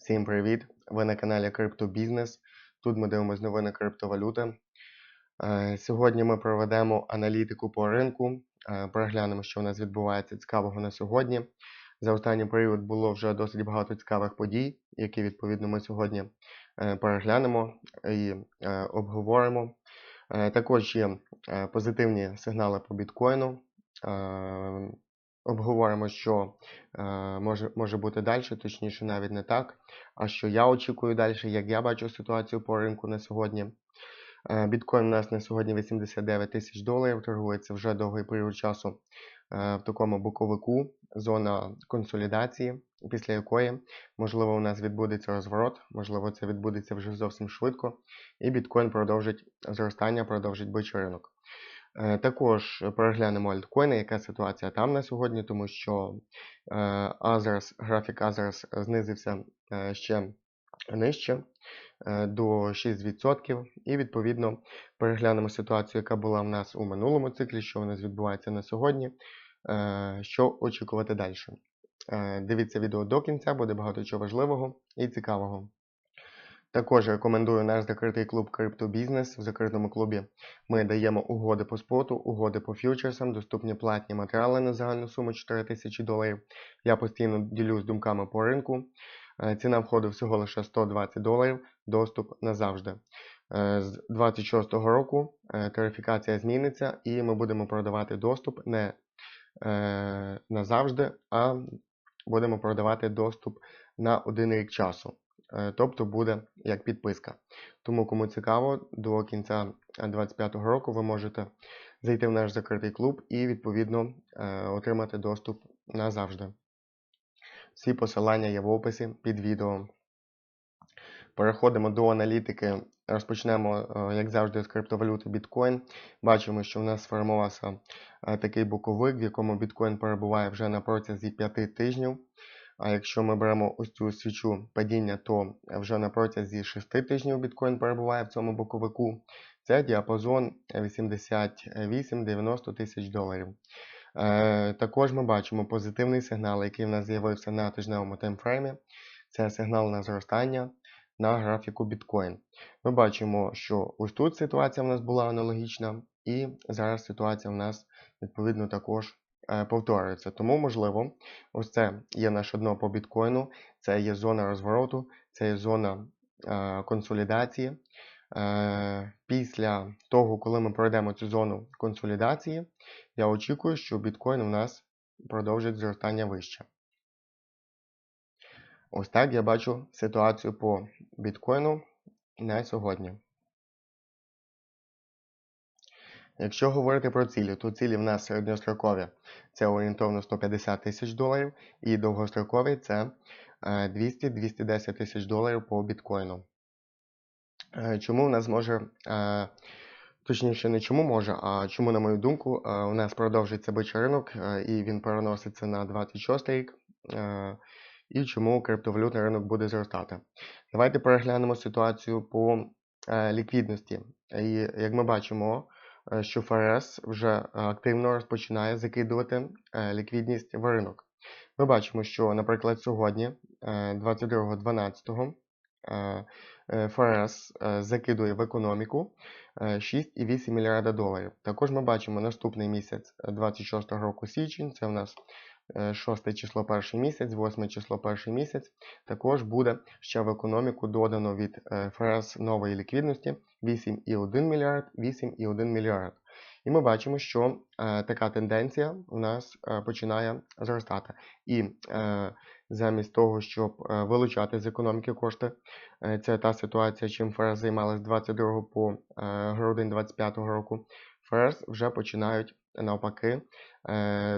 Всім привіт! Ви на каналі Криптобізнес. Тут ми дивимося новини криптовалюти. Е, Сьогодні ми проведемо аналітику по ринку, е, переглянемо, що в нас відбувається цікавого на сьогодні. За останній період було вже досить багато цікавих подій, які відповідно ми сьогодні е, переглянемо і обговоримо. Також є позитивні сигнали по біткоїну. Обговоримо, що е, може, може бути далі, точніше, навіть не так. А що я очікую далі, як я бачу ситуацію по ринку на сьогодні. Е, Біткоін у нас на сьогодні 89 тисяч доларів, торгується вже довгий період часу е, в такому боковику, зона консолідації, після якої, можливо, у нас відбудеться розворот, можливо, це відбудеться вже зовсім швидко, і біткоін продовжить зростання, продовжить бичий ринок. Е, Також переглянемо альткоїни, яка ситуація там на сьогодні, тому що е, Azers, графік Azers знизився е, ще нижче до 6%. І відповідно переглянемо ситуацію, яка була в нас у минулому циклі, що у нас відбувається на сьогодні, що очікувати далі. Дивіться відео до кінця, буде багато чого важливого і цікавого. Також рекомендую наш закритий клуб Криптобізнес. В закритому клубі ми даємо угоди по споту, угоди по фьючерсам, доступні платні матеріали на загальну суму 4 тисячі доларів. Я постійно ділюсь думками по ринку. Е, Ціна входу всього лише 120 доларів, доступ назавжди. Е, З 26-го року е, тарифікація зміниться і ми будемо продавати доступ не назавжди, а будемо продавати доступ на один рік часу. Е, Тобто буде як підписка. Тому, кому цікаво, до кінця 2025 року ви можете зайти в наш закритий клуб і відповідно е, отримати доступ назавжди. Всі посилання є в описі під відео. Переходимо до аналітики. Розпочнемо, е, як завжди, з криптовалюти біткоін. Бачимо, що в нас сформувався е, такий боковик, в якому біткоін перебуває вже на протязі 5 тижнів. А якщо ми беремо ось цю свічу падіння, то вже на протязі 6 тижнів біткоін перебуває в цьому боковику. Це діапазон 88-90 тисяч доларів. Е, також ми бачимо позитивний сигнал, який в нас з'явився на тижневому таймфреймі. Це сигнал на зростання на графіку біткоін. Ми бачимо, що ось тут ситуація в нас була аналогічна, і зараз ситуація в нас відповідно також повторюється. Тому, можливо, ось це є наше дно по біткоїну, це є зона розвороту, це є зона е, консолідації. Е, Після того, коли ми пройдемо цю зону консолідації, я очікую, що біткоін у нас продовжить зростання вище. Ось так я бачу ситуацію по біткоїну на сьогодні. Якщо говорити про цілі, то цілі в нас середньострокові це орієнтовно 150 тисяч доларів, і довгострокові це е, 200-210 тисяч доларів по біткоїну. Е, Чому в нас може, е, точніше, не чому може, а чому, на мою думку, е, у нас продовжиться бичий ринок е, і він переноситься на 26 рік. е, І чому криптовалютний ринок буде зростати. Давайте переглянемо ситуацію по е, ліквідності. І як ми бачимо, е, що ФРС вже е, активно розпочинає закидувати е, ліквідність в ринок. Ми бачимо, що, наприклад, сьогодні, е, 22.12, е, е, ФРС е, закидує в економіку е, 6,8 мільярда доларів. Також ми бачимо наступний місяць 26 року січень, це у нас 6 число перший місяць, 8 число перший місяць. Також буде ще в економіку додано від е, ФРС нової ліквідності 8,1 мільярд, 8,1 мільярд. І ми бачимо, що е, така тенденція у нас е, починає зростати. І е, замість того, щоб е, вилучати з економіки кошти, е, це та ситуація, чим ФРС займалась з 22 по е, грудень 2025 року. ФРС вже починають навпаки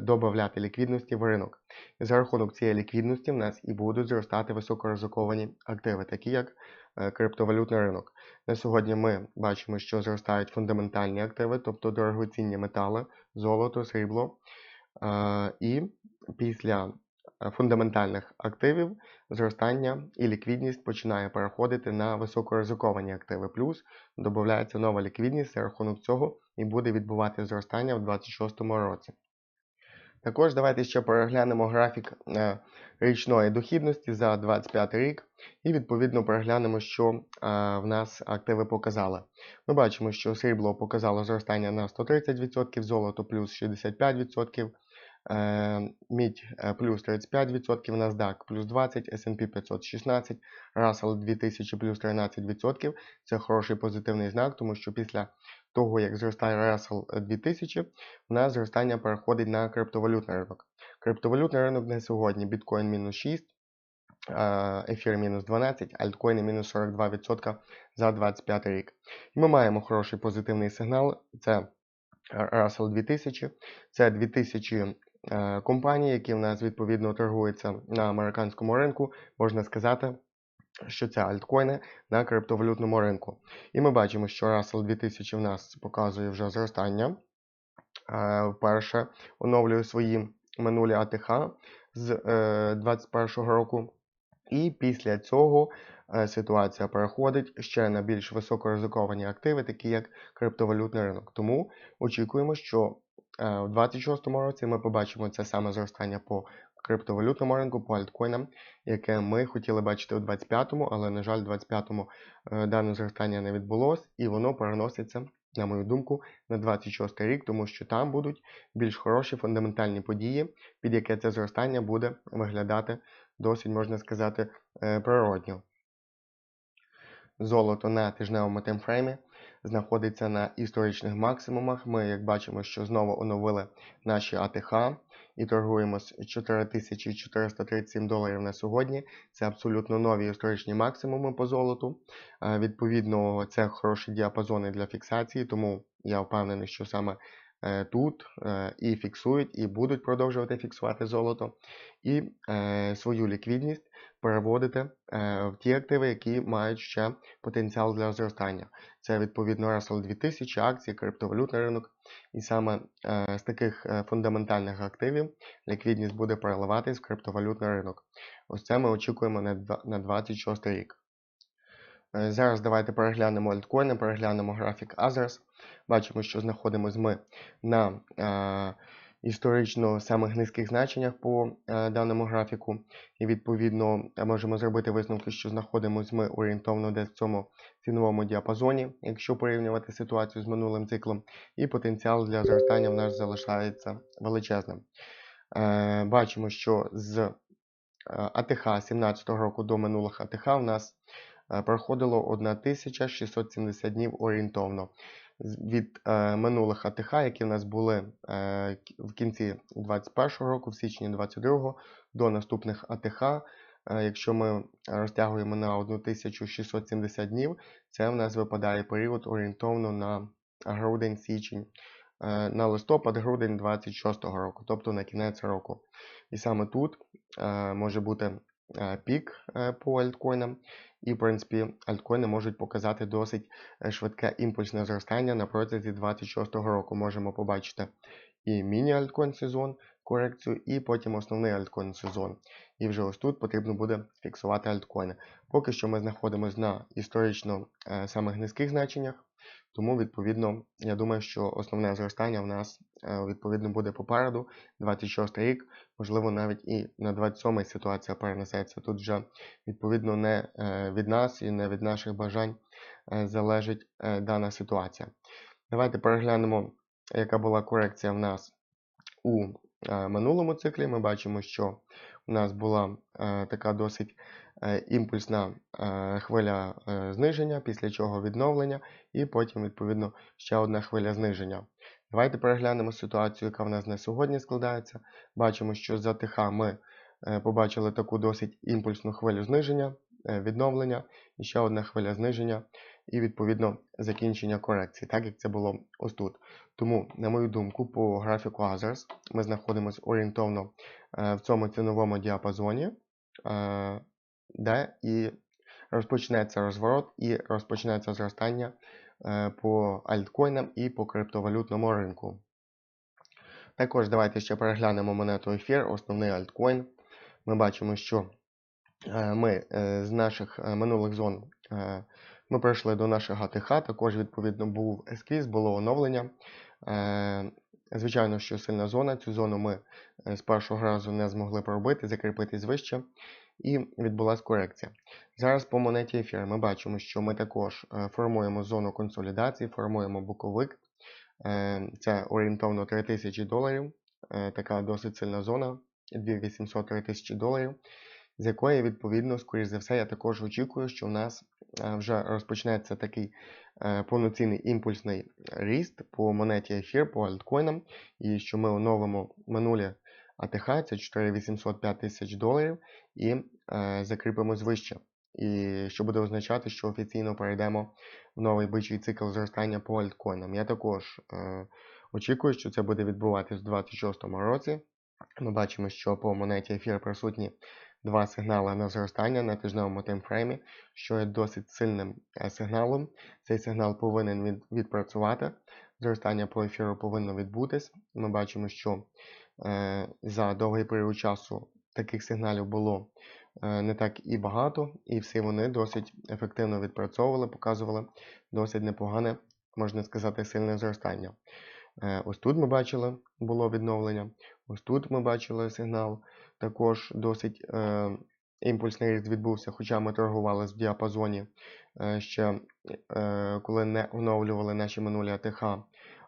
додати ліквідності в ринок. І за рахунок цієї ліквідності в нас і будуть зростати високоризиковані активи, такі як е, криптовалютний ринок. На сьогодні ми бачимо, що зростають фундаментальні активи, тобто дорогоцінні метали, золото, срібло. Е, і після е, фундаментальних активів зростання і ліквідність починає переходити на високоризиковані активи. Плюс додається нова ліквідність за рахунок цього і буде відбувати зростання в 2026 році. Також давайте ще переглянемо графік е, річної дохідності за 2025 рік і відповідно переглянемо, що е, в нас активи показали. Ми бачимо, що срібло показало зростання на 130%, золото плюс 65%, е, мідь е, плюс 35%, NASDAQ плюс 20%, S&P 516, Russell 2000 плюс 13%. Це хороший позитивний знак, тому що після того, як зростає Russell 2000, у нас зростання переходить на криптовалютний ринок. Криптовалютний ринок на сьогодні біткоін мінус 6, ефір мінус 12, альткоїни мінус 42% за 25 рік. Ми маємо хороший позитивний сигнал. Це Russell 2000, це 2000 е, компаній, які в нас відповідно торгуються на американському ринку, можна сказати. Що це альткоїни на криптовалютному ринку. І ми бачимо, що Russell 2000 в нас показує вже зростання. Е, Вперше оновлює свої минулі АТХ з 2021 року. І після цього е, ситуація переходить ще на більш високоризиковані активи, такі як криптовалютний ринок. Тому очікуємо, що е, в 2026 році ми побачимо це саме зростання по криптовалютному ринку, по альткоїнам, яке ми хотіли бачити у 2025-му, але, на жаль, у 2025-му е, дане зростання не відбулося, і воно переноситься. На мою думку, на 26 рік, тому що там будуть більш хороші фундаментальні події, під яке це зростання буде виглядати досить, можна сказати, е, природньо. Золото на тижневому таймфреймі знаходиться на історичних максимумах. Ми, як бачимо, що знову оновили наші АТХ і торгуємо з 4437 доларів на сьогодні. Це абсолютно нові історичні максимуми по золоту. Е, відповідно, це хороші діапазони для фіксації, тому я впевнений, що саме тут е, і фіксують, і будуть продовжувати фіксувати золото, і е, свою ліквідність переводити в ті активи, які мають ще потенціал для зростання. Це відповідно Russell 2000, акції, криптовалютний ринок. І саме з таких фундаментальних активів ліквідність буде переливатись в криптовалютний ринок. Ось це ми очікуємо на 26 рік. Е, зараз давайте переглянемо альткоїни, переглянемо графік Azers. Бачимо, що знаходимося ми на е, історично самих низьких значеннях по е, даному графіку. І відповідно можемо зробити висновки, що знаходимося ми орієнтовно десь в цьому ціновому діапазоні, якщо порівнювати ситуацію з минулим циклом, і потенціал для зростання в нас залишається величезним. Е, бачимо, що з е, АТХ 2017 року до минулих АТХ у нас проходило 1670 днів орієнтовно. Від е, минулих АТХ, які в нас були е, в кінці 2021 року, в січні 2022 до наступних АТХ, е, якщо ми розтягуємо на 1670 днів, це в нас випадає період орієнтовно на грудень-січень, е, на листопад-грудень 2026 року, тобто на кінець року. І саме тут е, може бути е, пік е, по альткоїнам. І, в принципі, альткоїни можуть показати досить е, швидке імпульсне зростання на протязі 2026 року. Можемо побачити і міні-альткоін сезон, корекцію, і потім основний альткоін сезон. І вже ось тут потрібно буде фіксувати альткоїни. Поки що ми знаходимося на історично е, самих низьких значеннях. Тому, відповідно, я думаю, що основне зростання в нас е, відповідно буде попереду. 26 рік, можливо, навіть і на 27 ситуація перенесеться. Тут вже відповідно не е, від нас і не від наших бажань е, залежить дана ситуація. Давайте переглянемо, яка була корекція в нас у минулому циклі. Ми бачимо, що у нас була така досить Е, імпульсна е, хвиля е, зниження, після чого відновлення, і потім, відповідно, ще одна хвиля зниження. Давайте переглянемо ситуацію, яка в нас на сьогодні складається. Бачимо, що за ТХ ми побачили таку досить імпульсну хвилю зниження, відновлення, і ще одна хвиля зниження, і, відповідно, закінчення корекції, так як це було ось тут. Тому, на мою думку, по графіку Others ми знаходимося орієнтовно в цьому ціновому діапазоні де і розпочнеться розворот і розпочнеться зростання е, по альткоїнам і по криптовалютному ринку. Також давайте ще переглянемо монету ефір, основний альткоін. Ми бачимо, що е, ми е, з наших минулих зон ми прийшли до нашого АТХ, також, відповідно, був есквіз, було оновлення. звичайно, що сильна зона. Цю зону ми е, з першого разу не змогли пробити, закріпитись вище, і відбулася корекція. Зараз по монеті ефір ми бачимо, що ми також е, формуємо зону консолідації, формуємо боковик. Е, Це орієнтовно 3000 доларів. Е, Така досить сильна зона, 2800-3000 доларів, з якої, відповідно, скоріш за все, я також очікую, що в нас е, вже розпочнеться такий е, повноцінний імпульсний ріст по монеті ефір, по альткоїнам, і що ми оновимо минулі АТХ, це 4805 тисяч доларів, і е, закріпимось вище. І що буде означати, що офіційно перейдемо в новий бичий цикл зростання по альткоїнам. Я також е, очікую, що це буде відбуватися в 2026 році. Ми бачимо, що по монеті ефір присутні два сигнали на зростання на тижневому таймфреймі, що є досить сильним е, сигналом. Цей сигнал повинен відпрацювати. Зростання по ефіру повинно відбутись. Ми бачимо, що е, за довгий період часу таких сигналів було е, не так і багато, і всі вони досить ефективно відпрацьовували, показували досить непогане, можна сказати, сильне зростання. Ось тут ми бачили було відновлення. Ось тут ми бачили сигнал. Також досить е, імпульсний ріст відбувся, хоча ми торгували в діапазоні е, ще е, коли не оновлювали наші минулі АТХ.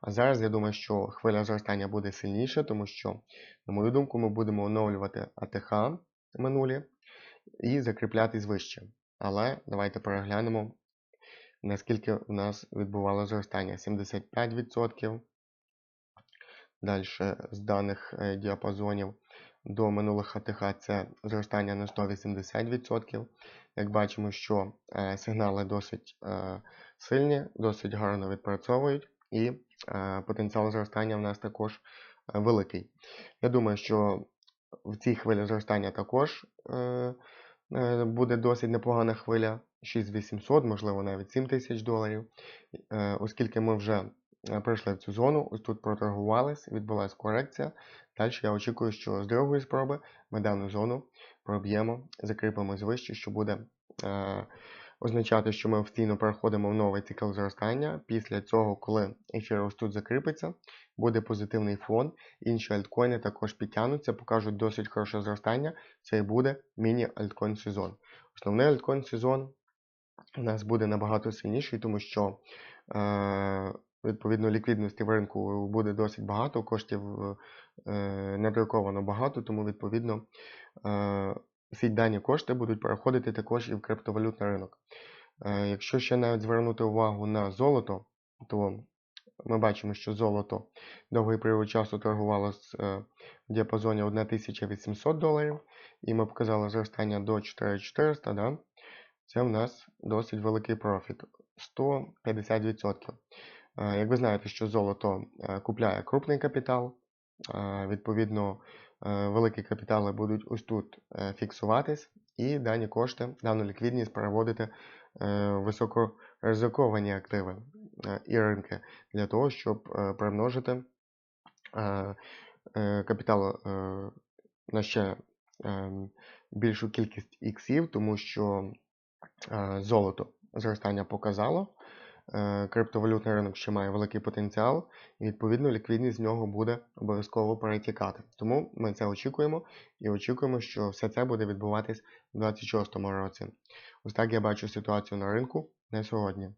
А зараз я думаю, що хвиля зростання буде сильніше, тому що, на мою думку, ми будемо оновлювати АТХ минулі і закріплятись вище. Але давайте переглянемо, наскільки у нас відбувало зростання. 75%. Далі з даних е, діапазонів до минулих АТХ це зростання на 180%. Як бачимо, що е, сигнали досить е, сильні, досить гарно відпрацьовують, і е, потенціал зростання в нас також великий. Я думаю, що в цій хвилі зростання також буде досить непогана хвиля 6800, можливо, навіть 7000 доларів, оскільки ми вже е, прийшли в цю зону, ось тут проторгувались, відбулася корекція. Далі я очікую, що з другої спроби ми дану зону проб'ємо, закріпимось вище, що буде е, означати, що ми офіційно переходимо в новий цикл зростання. Після цього, коли ефір ось тут закріпиться, буде позитивний фон. Інші альткоїни також підтягнуться, покажуть досить хороше зростання. Це і буде міні-альткоін сезон. Основний альткоін сезон у нас буде набагато сильніший, тому що е, відповідно ліквідності в ринку буде досить багато, коштів е, надруковано багато, тому відповідно е, всі дані кошти будуть переходити також і в криптовалютний ринок. Е, якщо ще навіть звернути увагу на золото, то ми бачимо, що золото довгий період часу торгувалося е, в діапазоні 1800 доларів, і ми показали зростання до 4400, да? це в нас досить великий профіт 150%. Е, Як ви знаєте, що золото е, купляє крупний капітал, е, відповідно, великі капітали будуть ось тут фіксуватись, і дані кошти, дану ліквідність переводити в високоризиковані активи і ринки для того, щоб примножити капітал на ще більшу кількість іксів, тому що золото зростання показало. Е, Криптовалютний ринок ще має великий потенціал, і відповідно ліквідність з нього буде обов'язково перетікати. Тому ми це очікуємо і очікуємо, що все це буде відбуватись у 2026 році. Ось так я бачу ситуацію на ринку на сьогодні.